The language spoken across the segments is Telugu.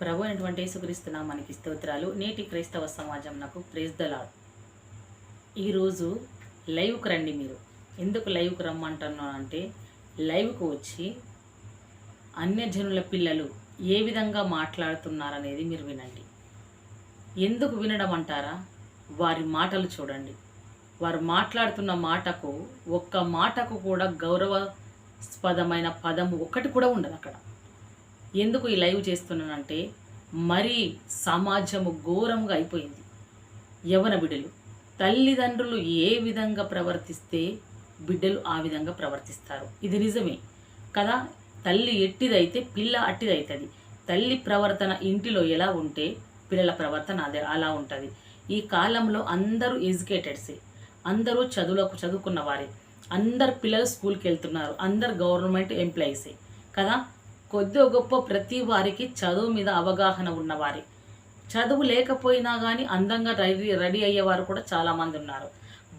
ప్రభు అయినటువంటి యేసుక్రీస్తున్నా మనకి స్తోత్రాలు. నేటి క్రైస్తవ సమాజం నాకు ప్రేజ్ దలాడ్ ఈరోజు లైవ్కి రండి మీరు. ఎందుకు లైవ్కి రమ్మంటున్నాను అంటే లైవ్కి వచ్చి అన్యజనుల పిల్లలు ఏ విధంగా మాట్లాడుతున్నారనేది మీరు వినండి. ఎందుకు వినడం అంటారా? వారి మాటలు చూడండి. వారు మాట్లాడుతున్న మాటకు ఒక్క మాటకు కూడా గౌరవాస్పదమైన పదము ఒకటి కూడా ఉండదు అక్కడ. ఎందుకు ఈ లైవ్ చేస్తున్నానంటే మరీ సమాజము ఘోరంగా అయిపోయింది. యవన బిడ్డలు తల్లిదండ్రులు ఏ విధంగా ప్రవర్తిస్తే బిడ్డలు ఆ విధంగా ప్రవర్తిస్తారు. ఇది నిజమే కదా? తల్లి ఎట్టిదైతే పిల్ల అట్టిదవుతుంది తల్లి ప్రవర్తన ఇంటిలో ఎలా ఉంటే పిల్లల ప్రవర్తన అదే అలా ఉంటుంది. ఈ కాలంలో అందరూ ఎడ్యుకేటెడ్సే అందరూ చదువులకు చదువుకున్న వారే అందరు పిల్లలు స్కూల్కి వెళ్తున్నారు అందరు గవర్నమెంట్ ఎంప్లాయీసే కదా? కొద్ది గొప్ప ప్రతి వారికి చదువు మీద అవగాహన ఉన్నవారి. చదువు లేకపోయినా కానీ అందంగా రెడీ రెడీ అయ్యేవారు కూడా చాలామంది ఉన్నారు.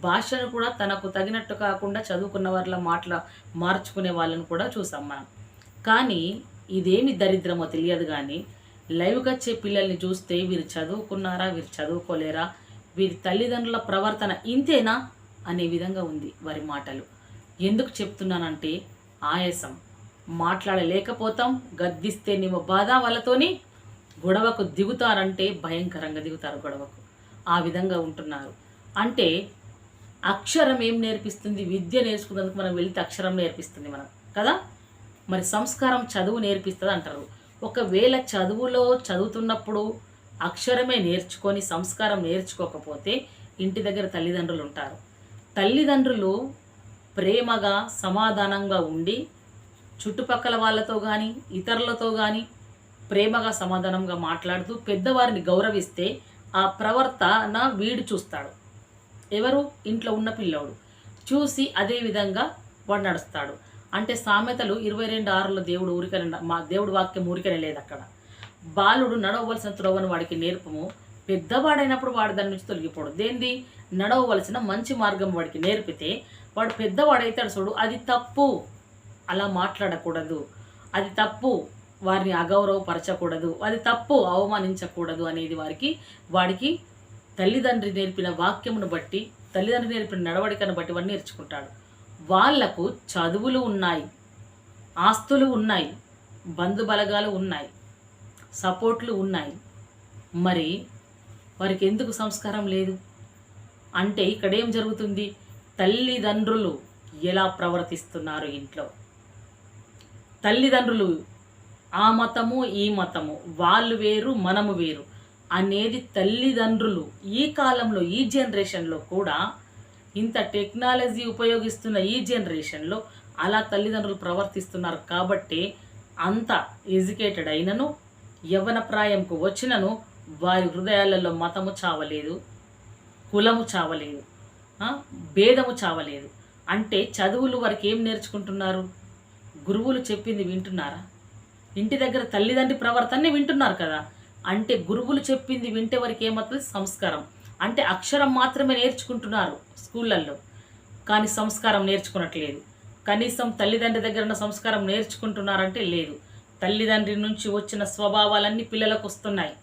భాషను కూడా తనకు తగినట్టు కాకుండా చదువుకున్న వాళ్ళ మాటల మార్చుకునే వాళ్ళని కూడా చూసాం మనం. కానీ ఇదేమి దరిద్రమో తెలియదు కానీ లైవ్గా వచ్చే పిల్లల్ని చూస్తే వీరు చదువుకున్నారా వీరు చదువుకోలేరా వీరి తల్లిదండ్రుల ప్రవర్తన ఇంతేనా అనే విధంగా ఉంది వారి మాటలు. ఎందుకు చెప్తున్నానంటే ఆయాసం. మాట్లాడలేకపోతాం గద్దిస్తే నీవు బాధ వాళ్ళతోని గొడవకు దిగుతారంటే భయంకరంగా దిగుతారు గొడవకు. ఆ విధంగా ఉంటున్నారు. అంటే అక్షరం ఏం నేర్పిస్తుంది? విద్య నేర్చుకున్నందుకు మనం వెళ్తే అక్షరం నేర్పిస్తుంది మనం కదా? మరి సంస్కారం చదువు నేర్పిస్తుంది అంటారు. ఒకవేళ చదువులో చదువుతున్నప్పుడు అక్షరమే నేర్చుకొని సంస్కారం నేర్చుకోకపోతే ఇంటి దగ్గర తల్లిదండ్రులు ఉంటారు. తల్లిదండ్రులు ప్రేమగా సమాధానంగా ఉండి చుట్టుపక్కల వాళ్ళతో కానీ ఇతరులతో కానీ ప్రేమగా సమాధానంగా మాట్లాడుతూ పెద్దవారిని గౌరవిస్తే ఆ ప్రవర్తన వీడు చూస్తాడు. ఎవరు? ఇంట్లో ఉన్న పిల్లోడు. చూసి అదే విధంగా వాడు నడుస్తాడు. అంటే సామెతలు ఇరవై రెండు ఆరులో దేవుడు ఊరికనే మా దేవుడు వాక్యం ఊరికనే లేదు అక్కడ. బాలుడు నడవవలసిన త్రోవను వాడికి నేర్పము. పెద్దవాడైనప్పుడు వాడి దాని నుంచి తొలగిపోడు. దేంది నడవవలసిన మంచి మార్గం వాడికి నేర్పితే వాడు పెద్దవాడైతాడు చూడు అది తప్పు. అలా మాట్లాడకూడదు. అది తప్పు. వారిని అగౌరవపరచకూడదు. అది తప్పు. అవమానించకూడదు అనేది వారికి వాడికి తల్లిదండ్రి నేర్పిన వాక్యమును బట్టి తల్లిదండ్రి నేర్పిన నడవడికను బట్టి వాడు నేర్చుకుంటాడు. వాళ్ళకు చదువులు ఉన్నాయి. ఆస్తులు ఉన్నాయి. బంధుబలగాలు ఉన్నాయి. సపోర్ట్లు ఉన్నాయి. మరి వారికి ఎందుకు సంస్కారం లేదు? అంటే ఇక్కడ ఏం జరుగుతుంది? తల్లిదండ్రులు ఎలా ప్రవర్తిస్తున్నారు ఇంట్లో? తల్లిదండ్రులు ఆ మతము ఈ మతము. వాళ్ళు వేరు మనము వేరు. అనేది తల్లిదండ్రులు ఈ కాలంలో ఈ జనరేషన్లో కూడా ఇంత టెక్నాలజీ ఉపయోగిస్తున్న ఈ జనరేషన్లో అలా తల్లిదండ్రులు ప్రవర్తిస్తున్నారు. కాబట్టి అంత ఎడ్యుకేటెడ్ అయినను యవ్వన ప్రాయంకు వచ్చినను వారి హృదయాలలో మతము చావలేదు కులము చావలేదు భేదము చావలేదు. అంటే చదువులు వారికి ఏం నేర్చుకుంటున్నారు? గురువులు చెప్పింది వింటున్నారా? ఇంటి దగ్గర తల్లిదండ్రి ప్రవర్తనని వింటున్నారు కదా. అంటే గురువులు చెప్పింది వింటే వారికి ఏమవుతుంది సంస్కారం. అంటే అక్షరం మాత్రమే నేర్చుకుంటున్నారు స్కూళ్ళల్లో. కానీ సంస్కారం నేర్చుకున్నట్లేదు కనీసం తల్లిదండ్రి దగ్గర ఉన్న సంస్కారం నేర్చుకుంటున్నారంటే లేదు. తల్లిదండ్రి నుంచి వచ్చిన స్వభావాలన్నీ పిల్లలకు వస్తున్నాయి.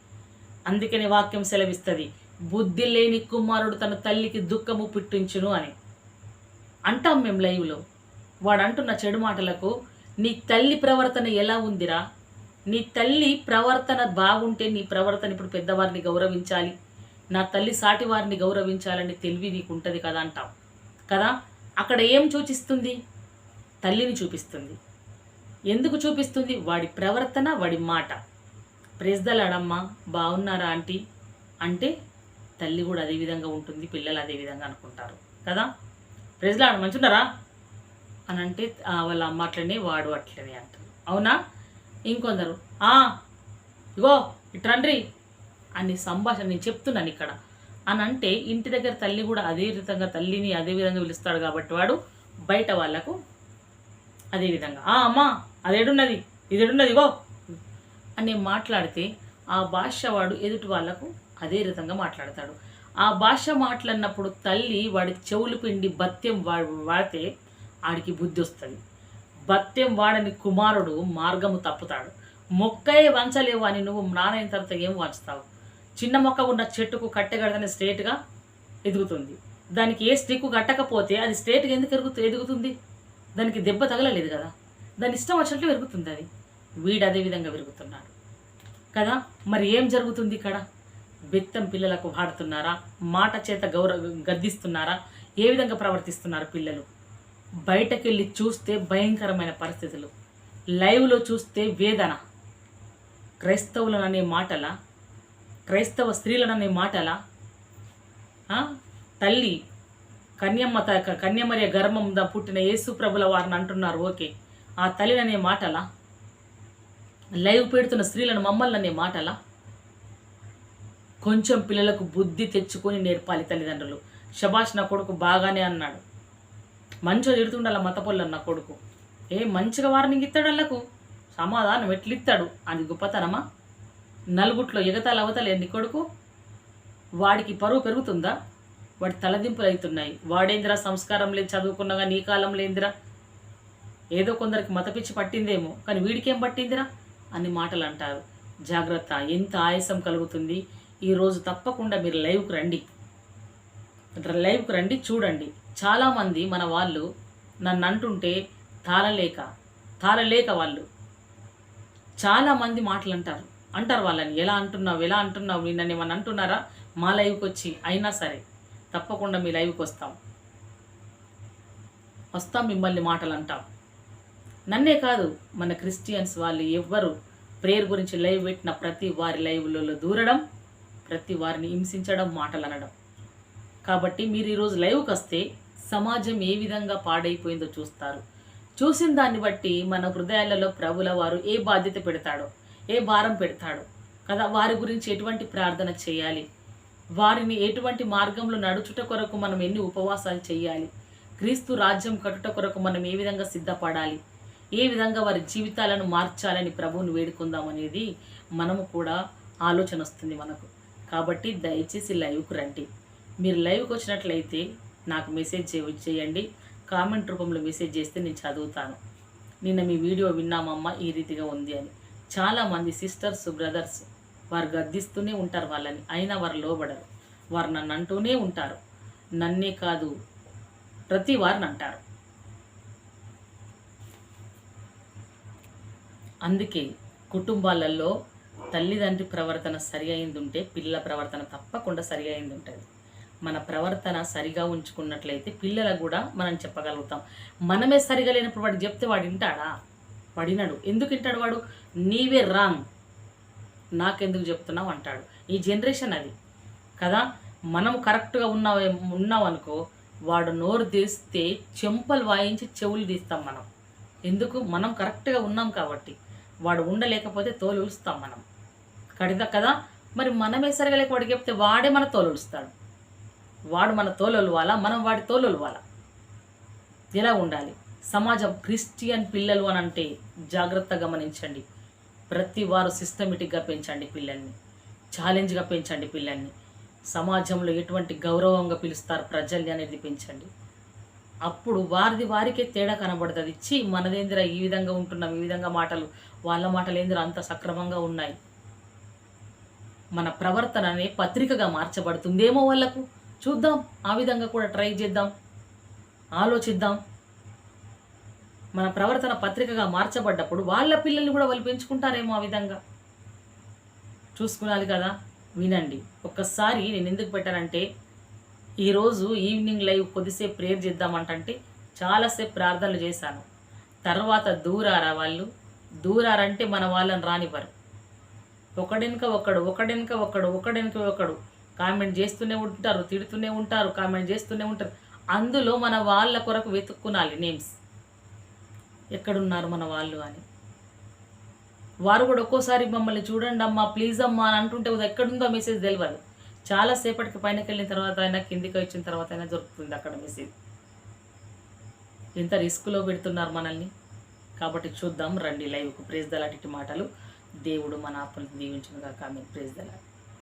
అందుకని వాక్యం సెలవిస్తుంది బుద్ధి లేని కుమారుడు తన తల్లికి దుఃఖము పుట్టించును అని. అంటాం మేము లైవ్లో. వాడంటున్న చెడు మాటలకు నీ తల్లి ప్రవర్తన ఎలా ఉందిరా? నీ తల్లి ప్రవర్తన బాగుంటే నీ ప్రవర్తన ఇప్పుడు పెద్దవారిని గౌరవించాలి. నా తల్లి సాటి వారిని గౌరవించాలని తెలివి నీకు ఉంటుంది కదా అంటాం కదా? అక్కడ ఏం సూచిస్తుంది తల్లిని చూపిస్తుంది. ఎందుకు చూపిస్తుంది? వాడి ప్రవర్తన వాడి మాట. ప్రెజ్దలాడమ్మా బాగున్నారా ఆంటీ? అంటే తల్లి కూడా అదే విధంగా ఉంటుంది పిల్లలు అదే విధంగా అనుకుంటారు. కదా? ప్రెజ్లాడ మంచున్నారా అని అంటే వాళ్ళ అమ్మ అట్లనే వాడు అట్లనే అంటారు. అవునా? ఇంకొందరు "ఆ, ఇగో ఇట్రండ్రి అని సంభాషణ నేను చెప్తున్నాను ఇక్కడ. అని అంటే ఇంటి దగ్గర తల్లి కూడా అదే విధంగా తల్లిని అదే విధంగా పిలుస్తాడు కాబట్టి వాడు బయట వాళ్ళకు అదే విధంగా "ఆ, అమ్మా అదేడున్నది ఇదేడున్నది ఇగో. అని మాట్లాడితే ఆ భాష వాడు ఎదుటి వాళ్ళకు అదే విధంగా మాట్లాడతాడు. ఆ భాష మాట్లాడినప్పుడు తల్లి వాడి చెవులు పిండి భత్యం వాడితే ఆడికి బుద్ధి వస్తుంది. భత్యం వాడని కుమారుడు మార్గము తప్పుతాడు. మొక్కే వంచలేవు అని నువ్వు నానైన తర్వాత ఏం వంచుతావు? చిన్న మొక్క ఉన్న చెట్టుకు కట్టెగడదని స్ట్రేట్గా ఎదుగుతుంది. దానికి ఏ స్టిక్ కట్టకపోతే అది స్ట్రేట్గా ఎందుకు ఎరుగుతు ఎదుగుతుంది? దానికి దెబ్బ తగలలేదు కదా? దాని ఇష్టం వచ్చినట్లు పెరుగుతుంది అది. వీడు అదే విధంగా పెరుగుతున్నాడు కదా? మరి ఏం జరుగుతుంది ఇక్కడ? బెత్తం పిల్లలకు వాడుతున్నారా? మాట చేత గౌరవ గద్దిస్తున్నారా? ఏ విధంగా ప్రవర్తిస్తున్నారు పిల్లలు? బయటకెళ్ళి చూస్తే భయంకరమైన పరిస్థితులు. లైవ్లో చూస్తే వేదన. క్రైస్తవులననే మాటల? క్రైస్తవ స్త్రీలననే మాటల? ఆ? తల్లి కన్యమ్మ త- కన్యమర్య గర్భం పుట్టిన యేసు ప్రభుల వారిని అంటున్నారు. ఓకే. ఆ తల్లిననే మాటల? లైవ్ పెడుతున్న స్త్రీలను మమ్మల్ని అనే మాటల? కొంచెం పిల్లలకు బుద్ధి తెచ్చుకొని నేర్పాలి తల్లిదండ్రులు. శభాష్ నా కొడుకు బాగానే అన్నాడు. మంచిగా తిడుతుండాల మతపొల్లు నా కొడుకు. ఏ మంచిగా వార్నింగ్ ఇస్తాడు వాళ్ళకు సమాధానం ఎట్లిస్తాడు అది గొప్పతనమా? నలుగుట్లో ఎగతాలు అవతలే నీ కొడుకు. వాడికి పరువు పెరుగుతుందా? వాడి తలదింపులు అవుతున్నాయి వాడేందిరా సంస్కారం లేదు చదువుకున్నగా నీ కాలం లేందిరా? ఏదో కొందరికి మతపిచ్చి పట్టిందేమో కానీ వీడికేం పట్టిందిరా? అని మాటలు అంటారు జాగ్రత్త ఎంత ఆయాసం కలుగుతుంది? ఈరోజు తప్పకుండా మీరు లైవ్కి రండి. లైవ్కి రండి చూడండి. చాలామంది మన వాళ్ళు నన్ను అంటుంటే తాళలేక తాళలేక వాళ్ళు. చాలామంది మాటలు అంటారు అంటారు వాళ్ళని ఎలా అంటున్నావు ఎలా అంటున్నావు? నన్ను ఏమన్నా అంటున్నారా? మా లైవ్కి వచ్చి అయినా సరే తప్పకుండా మీ లైవ్కి వస్తాం. వస్తాం మిమ్మల్ని మాటలు అంటాం నన్నే కాదు మన క్రిస్టియన్స్ వాళ్ళు ఎవ్వరు ప్రేయర్ గురించి లైవ్ పెట్టిన ప్రతి వారి లైవ్లలో దూరడం ప్రతి వారిని హింసించడం మాటలు అనడం కాబట్టి మీరు ఈరోజు లైవ్కి వస్తే సమాజం ఏ విధంగా పాడైపోయిందో చూస్తారు. చూసిన దాన్ని బట్టి మన హృదయాలలో ప్రభుల వారు ఏ బాధ్యత పెడతాడో ఏ భారం పెడతాడో కదా వారి గురించి ఎటువంటి ప్రార్థన చేయాలి? వారిని ఎటువంటి మార్గంలో నడుచుట కొరకు మనం ఎన్ని ఉపవాసాలు చేయాలి? క్రీస్తు రాజ్యం కట్టుట కొరకు మనం ఏ విధంగా సిద్ధపడాలి? ఏ విధంగా వారి జీవితాలను మార్చాలని ప్రభువుని వేడుకుందాం అనేది మనము కూడా ఆలోచన వస్తుంది మనకు. కాబట్టి దయచేసి లైవ్కు రండి. మీరు లైవ్కి వచ్చినట్లయితే నాకు మెసేజ్ చేయండి. కామెంట్ రూపంలో మెసేజ్ చేస్తే నేను చదువుతాను. నిన్న మీ వీడియో విన్నామమ్మ ఈ రీతిగా ఉంది అని. చాలామంది సిస్టర్స్ బ్రదర్స్ వారు గద్దిస్తూనే ఉంటారు వాళ్ళని. అయినా వారు లోబడరు. వారు నన్ను అంటూనే ఉంటారు. నన్నే కాదు ప్రతి వారిని అంటారు. అందుకే కుటుంబాలలో తల్లిదండ్రి ప్రవర్తన సరి అయింది ఉంటే పిల్లల ప్రవర్తన తప్పకుండా సరి అయింది ఉంటుంది మన ప్రవర్తన సరిగా ఉంచుకున్నట్లయితే పిల్లలకు కూడా మనం చెప్పగలుగుతాం. మనమే సరిగా లేనప్పుడు వాడు చెప్తే వాడు వింటాడా? వాడినాడు ఎందుకు వింటాడు వాడు? నీవే రాంగ్. నాకెందుకు చెప్తున్నావు అంటాడు. ఈ జనరేషన్ అది. కదా? మనం కరెక్ట్గా ఉన్నా ఉన్నాం అనుకో వాడు నోరు తీస్తే చెంపలు వాయించి చెవులు తీస్తాం మనం. ఎందుకు? మనం కరెక్ట్గా ఉన్నాం కాబట్టి. వాడు ఉండలేకపోతే తోలు ఉలుస్తాం మనం. కడిద కదా? మరి మనమే సరిగా లేక వాడికి చెప్తే వాడే మన తోలు ఉలుస్తాడు వాడు మన తోలొలవాలా? మనం వాడి తోలొలవాలా? ఎలా ఉండాలి? సమాజం క్రిస్టియన్ పిల్లలు అని అంటే జాగ్రత్తగా గమనించండి. ప్రతి వారు సిస్టమేటిక్గా పెంచండి పిల్లల్ని. ఛాలెంజ్గా పెంచండి పిల్లల్ని. సమాజంలో ఎటువంటి గౌరవంగా పిలుస్తారు ప్రజల్ని అనేది పెంచండి. అప్పుడు వారిది వారికే తేడా కనబడుతుంది. ఇచ్చి మనదేందిరా ఈ విధంగా ఉంటున్నాం ఈ విధంగా మాటలు వాళ్ళ మాటలు ఏందిరా అంత సక్రమంగా ఉన్నాయి. మన ప్రవర్తన అనే పత్రికగా మార్చబడుతుందేమో వాళ్ళకు? చూద్దాం. ఆ విధంగా కూడా ట్రై చేద్దాం. ఆలోచిద్దాం. మన ప్రవర్తన పత్రికగా మార్చబడ్డప్పుడు వాళ్ళ పిల్లల్ని కూడా వాళ్ళు పెంచుకుంటారేమో ఆ విధంగా. చూసుకోవాలి కదా. వినండి. ఒక్కసారి నేను ఎందుకు పెట్టానంటే ఈరోజు ఈవినింగ్ లైవ్ కొద్దిసేపు ప్రేయర్ చేద్దామంటే చాలాసేపు ప్రార్థనలు చేశాను. తర్వాత దూరారా వాళ్ళు? దూరారంటే మన వాళ్ళని రానివ్వరు. ఒకడెనక ఒకడు ఒకడెనక ఒకడు ఒకడెనక ఒకడు. కామెంట్ చేస్తూనే ఉంటారు తిడుతూనే ఉంటారు కామెంట్ చేస్తూనే ఉంటారు. అందులో మన వాళ్ళ కొరకు వెతుక్కునాలి నేమ్స్. ఎక్కడున్నారు మన వాళ్ళు అని. వారు కూడా ఒక్కోసారి మమ్మల్ని చూడండి అమ్మా ప్లీజ్ అమ్మా అని అంటుంటే ఎక్కడుందో మెసేజ్ తెలియదు చాలా సేపటికి పైనకి వెళ్ళిన తర్వాత అయినా కిందికి వచ్చిన తర్వాత అయినా దొరుకుతుంది అక్కడ మెసేజ్. ఎంత రిస్క్లో పెడుతున్నారు మనల్ని? కాబట్టి చూద్దాం రండి లైవ్కు. ప్రేజ్ దలాటి మాటలు దేవుడు మన ఆత్మని దీవించిన కాక ప్రేజ్ దలాటి